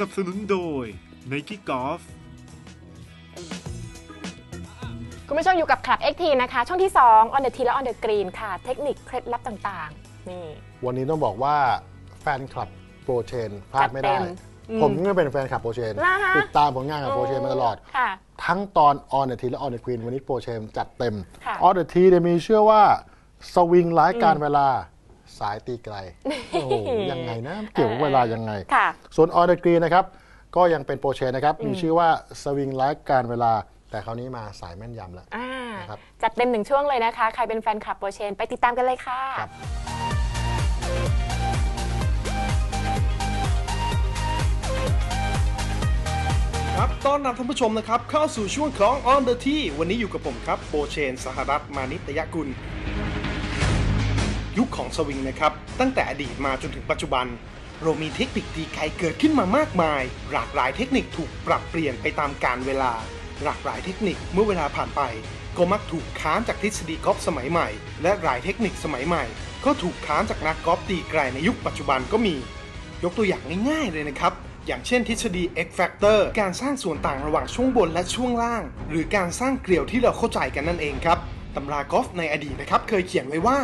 นับสนุนโดย Nike Golf คุณผู้ชมอยู่กับคลับ XT นะคะ ช่วงที่ 2 on the tee และ on the green ค่ะ เทคนิคเคล็ดลับต่างๆ นี่ วันนี้ต้องบอกว่าแฟนคลับโปรเชนพลาดไม่ได้จัดเต็มอืมผมก็เป็นแฟนคลับโปรเชนเหรอฮะติดตามผลงานของโปรเชนมาตลอดค่ะทั้งตอน On the Tee และ On the Green วันนี้โปรเชนจัดเต็มค่ะ On the Tee เนี่ยมีเชื่อว่าสวิงหลายการเวลา สายตีไกล โอ้โหยังไงนะ เกี่ยวกับเวลายังไง ค่ะ ส่วน On the Green นะครับ ก็ยังเป็นโปรเชนนะครับ มีชื่อว่าสวิงหลายการเวลา แต่คราวนี้มาสายแม่นยำแล้ว อ่านะครับ จัดเต็มหนึ่งช่วงเลยนะคะ ใครเป็นแฟนคลับโปรเชน ไปติดตามกันเลยค่ะ ครับ ครับต้อนรับท่านผู้ชมนะครับ เข้าสู่ช่วงของ On the Tee วันนี้อยู่กับผมครับ โบเชน สหรัฐมานิตยกุล ยุคของสวิงนะครับ ตั้งแต่อดีตมาจนถึงปัจจุบัน เรามีเทคนิคตีไกลเกิดขึ้นมามากมาย หลากหลายเทคนิคถูกปรับเปลี่ยนไปตามกาลเวลา หลากหลายเทคนิคเมื่อเวลาผ่านไป ก็มักถูกค้านจากทฤษฎีกอล์ฟสมัยใหม่ และหลายเทคนิคสมัยใหม่ ก็ถูกค้านจากนักกอล์ฟตีไกลในยุคปัจจุบันก็มี ยกตัวอย่างง่ายๆเลยนะครับอย่างเช่นทฤษฎี X Factor การสร้างส่วนต่างระหว่างช่วงบนและช่วงล่าง หรือการสร้างเกลียวที่เราเข้าใจกันนั่นเองครับ ตำรากอล์ฟในอดีตนะครับเคยเขียนไว้ว่า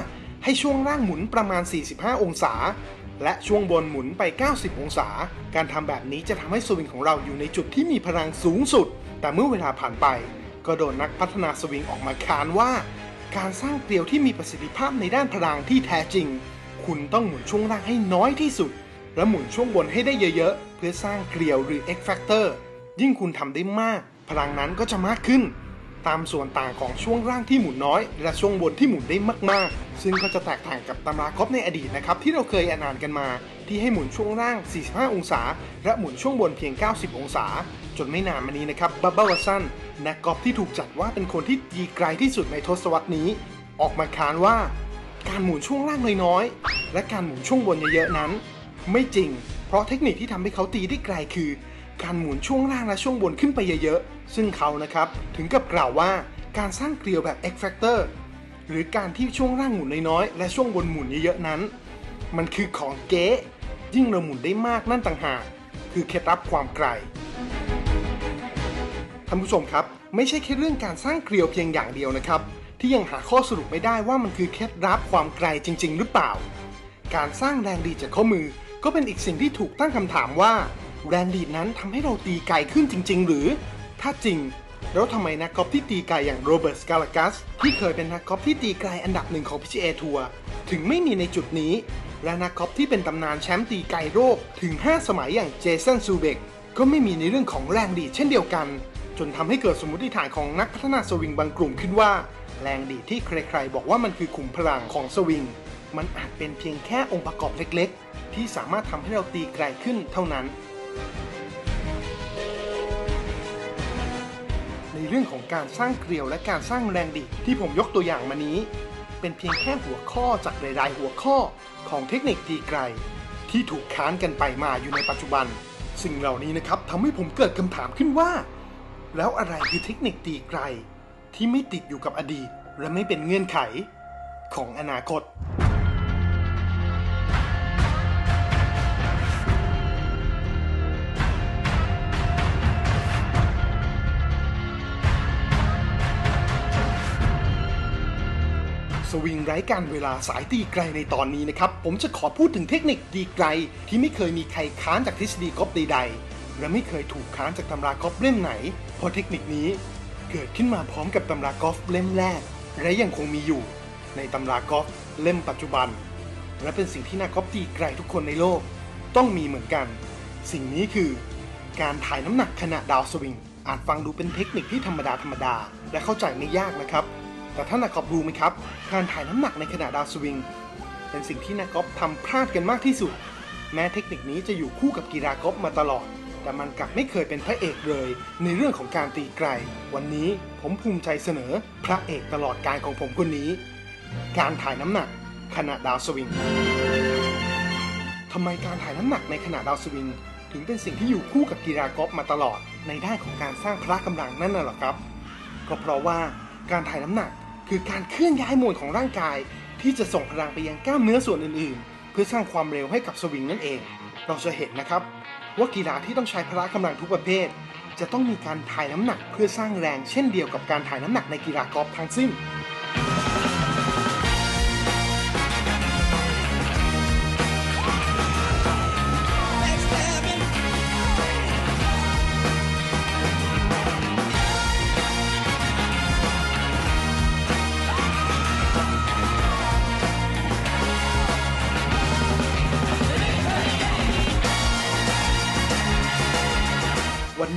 ให้ช่วงล่างหมุนประมาณ 45 องศา และช่วงบนหมุนไป 90 องศา การทำแบบนี้จะทำให้สวิงของเราอยู่ในจุดที่มีพลังสูงสุด แต่เมื่อเวลาผ่านไป ก็โดนนักพัฒนาสวิงออกมาค้านว่า การสร้างเกลียวที่มีประสิทธิภาพในด้านพลังที่แท้จริง คุณต้องหมุนช่วงล่างให้น้อยที่สุด และหมุนช่วงบนให้ได้เยอะๆ เพื่อสร้างเกลียวหรือ X Factor ยิ่งคุณทำได้มาก พลังนั้นก็จะมากขึ้น ตามส่วนต่างของช่วงล่างที่หมุนน้อย และช่วงบนที่หมุนได้มากๆ ซึ่งก็จะแตกต่างกับตำรากอล์ฟในอดีตนะครับที่เราเคยอ่านกันมา ที่ให้หมุนช่วงล่าง 45 องศา และหมุนช่วงบนเพียง 90 องศา จนไม่นานมานี้นะครับบับเบิลวัสันนักกอล์ฟที่ถูกจัดว่าเป็นคนที่ตีไกลที่สุดในทศวรรษนี้ ออกมาค้านว่า การหมุนช่วงล่างน้อยๆและการหมุนช่วงบนเยอะๆนั้น ไม่จริง เพราะเทคนิคที่ทำให้เขาตีได้ไกลคือ การหมุนช่วงล่างและช่วงบนขึ้นไปเยอะๆ ซึ่งเขานะครับถึงกับกล่าวว่าการสร้างเกลียวแบบ X Factor หรือการที่ช่วงล่างหมุนน้อยๆ และช่วงบนหมุนเยอะๆนั้น มันคือของเก๊ยิ่งเราหมุนได้มากนั่นต่างหาก คือเคล็ดลับความไกลท่านผู้ชมครับ ไม่ใช่แค่เรื่องการสร้างเกลียวเพียงอย่างเดียวนะครับ ที่ยังหาข้อสรุปไม่ได้ว่ามันคือเคล็ดลับความไกลจริง ๆ หรือเปล่า การสร้างแรงดีจากข้อมือก็เป็นอีกสิ่งที่ถูกตั้งคำถามว่า แรงดีดนั้นทำให้เราตีไกลขึ้นจริง ๆ หรือ ถ้าจริง แล้วทำไมนักกอล์ฟที่ตีไกลอย่างโรเบิร์ตสกาลากัสที่เคยเป็นนักกอล์ฟที่ตีไกลอันดับหนึ่งของ PGA ทัวร์ถึงไม่มีในจุดนี้ และนักกอล์ฟที่เป็นตำนานแชมป์ตีไกลโลกถึง 5 สมัยอย่างเจสันซูเบกก็ไม่มีในเรื่องของแรงดีดเช่นเดียวกัน จนทำให้เกิดสมมติฐานของนักพัฒนาสวิงบางกลุ่มขึ้นว่า แรงดีดที่ใครๆ บอกว่ามันคือขุมพลังของสวิงมันอาจเป็นเพียงแค่องค์ประกอบเล็ก ๆ ที่สามารถทำให้เราตีไกลขึ้นเท่านั้น ในเรื่องของการสร้างเกลียวและการสร้างแรงดีดที่ผมยกตัวอย่างมานี้ เป็นเพียงแค่หัวข้อจากหลายๆหัวข้อของเทคนิคตีไกล ที่ถูกค้านกันไปมาอยู่ในปัจจุบัน สิ่งเหล่านี้นะครับทำให้ผมเกิดคำถามขึ้นว่า แล้วอะไรคือเทคนิคตีไกล ที่ไม่ติดอยู่กับอดีต และไม่เป็นเงื่อนไขของอนาคต วิงไร้การเวลาสายตีไกลในตอนนี้นะครับ ผมจะขอพูดถึงเทคนิคตีไกล ที่ไม่เคยมีใครค้านจากทฤษฎีกอล์ฟใดๆ และไม่เคยถูกค้านจากตำรากอล์ฟเล่มไหน เพราะเทคนิคนี้เกิดขึ้นมาพร้อมกับตำรากอล์ฟเล่มแรก และยังคงมีอยู่ ในตำรากอล์ฟเล่มปัจจุบัน และเป็นสิ่งที่นักกอล์ฟตีไกลทุกคนในโลก ต้องมีเหมือนกัน สิ่งนี้คือ การถ่ายน้ำหนักขณะดาวสวิงอาจฟังดูเป็นเทคนิคที่ธรรมดาธรรมดาและเข้าใจไม่ยากนะครับ แต่ท่านนักกอล์ฟรู้ไหมครับ การถ่ายน้ำหนักในขณะดาวสวิง เป็นสิ่งที่นักกอล์ฟทำพลาดกันมากที่สุด แม้เทคนิคนี้จะอยู่คู่กับกีฬากอล์ฟมาตลอด แต่มันกลับไม่เคยเป็นพระเอกเลย ในเรื่องของการตีไกล วันนี้ผมภูมิใจเสนอพระเอกตลอดการของผมคนนี้ การถ่ายน้ำหนักขณะดาวสวิงทำไมการถ่ายน้ำหนักในขณะดาวสวิง ถึงเป็นสิ่งที่อยู่คู่กับกีฬากอล์ฟมาตลอดในด้านของการสร้างพละกำลังนั่นน่ะหรอครับ ก็เพราะว่าการถ่ายน้ำหนัก คือการเคลื่อนย้ายมวลของร่างกาย ที่จะส่งพลังไปยังกล้ามเนื้อส่วนอื่นๆ เพื่อสร้างความเร็วให้กับสวิงนั่นเอง เราจะเห็นนะครับ ว่ากีฬาที่ต้องใช้พละกำลังทุกประเภท จะต้องมีการถ่ายน้ำหนักเพื่อสร้างแรงเช่นเดียวกับการถ่ายน้ำหนักในกีฬากอล์ฟทั้งสิ้น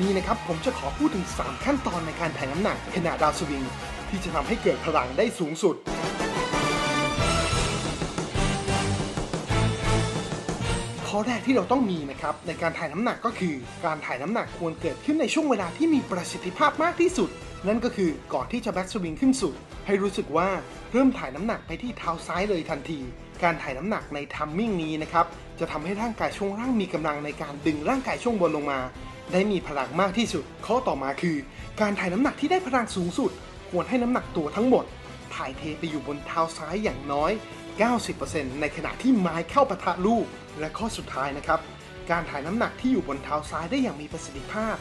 นี้นะครับผมจะขอพูดถึง 3 ขั้นตอนในการถ่ายน้ำหนักขณะดาวสวิง ที่จะทำให้เกิดพลังได้สูงสุด ข้อแรกที่เราต้องมีนะครับในการถ่ายน้ำหนักก็คือ การถ่ายน้ำหนักควรเกิดขึ้นในช่วงเวลาที่มีประสิทธิภาพมากที่สุด นั่นก็คือก่อนที่จะแบ็กสวิงขึ้นสุด ให้รู้สึกว่าเริ่มถ่ายน้ำหนักไปที่เท้าซ้ายเลยทันทีการถ่ายน้ำหนักในทัมมิ่งนี้นะครับ จะทำให้ร่างกายช่วงล่างมีกำลังในการดึงร่างกายช่วงบนลงมา ได้มีพลังมากที่สุด ข้อต่อมาคือ การถ่ายน้ำหนักที่ได้พลังสูงสุด ควรให้น้ำหนักตัวทั้งหมด ถ่ายเทไปอยู่บนเท้าซ้ายอย่างน้อย 90%ในขณะที่ไม้เข้าปะทะลูก และข้อสุดท้ายนะครับ การถ่ายน้ำหนักที่อยู่บนเท้าซ้ายได้อย่างมีประสิทธิภาพ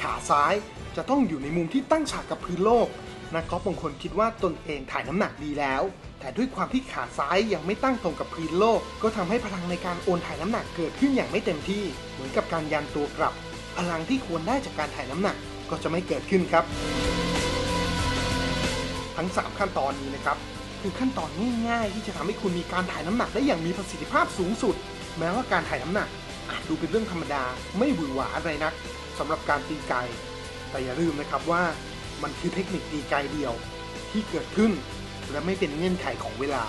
ขาซ้ายจะต้องอยู่ในมุมที่ตั้งฉากกับพื้นโลกนักกอล์ฟบางคนคิดว่าตนเองถ่ายน้ำหนักดีแล้ว แต่ด้วยความที่ขาซ้ายยังไม่ตั้งตรงกับพื้นโลก ก็ทำให้พลังในการโอนถ่ายน้ำหนักเกิดขึ้นอย่างไม่เต็มที่ เหมือนกับการยันตัวกลับ พลังที่ควรได้จากการถ่ายน้ำหนักก็จะไม่เกิดขึ้นครับ ทั้ง 3 ขั้นตอนนี้นะครับ คือขั้นตอนง่ายๆ ที่จะทำให้คุณมีการถ่ายน้ำหนักได้อย่างมีประสิทธิภาพสูงสุด แม้ว่าการถ่ายน้ำหนักอาจดูเป็นเรื่องธรรมดาไม่หวือหวาอะไรนักสำหรับการตีไกลแต่อย่าลืมนะครับว่ามันคือเทคนิคตีไกลเดียวที่เกิดขึ้น และไม่เป็นเงื่อนไขของเวลา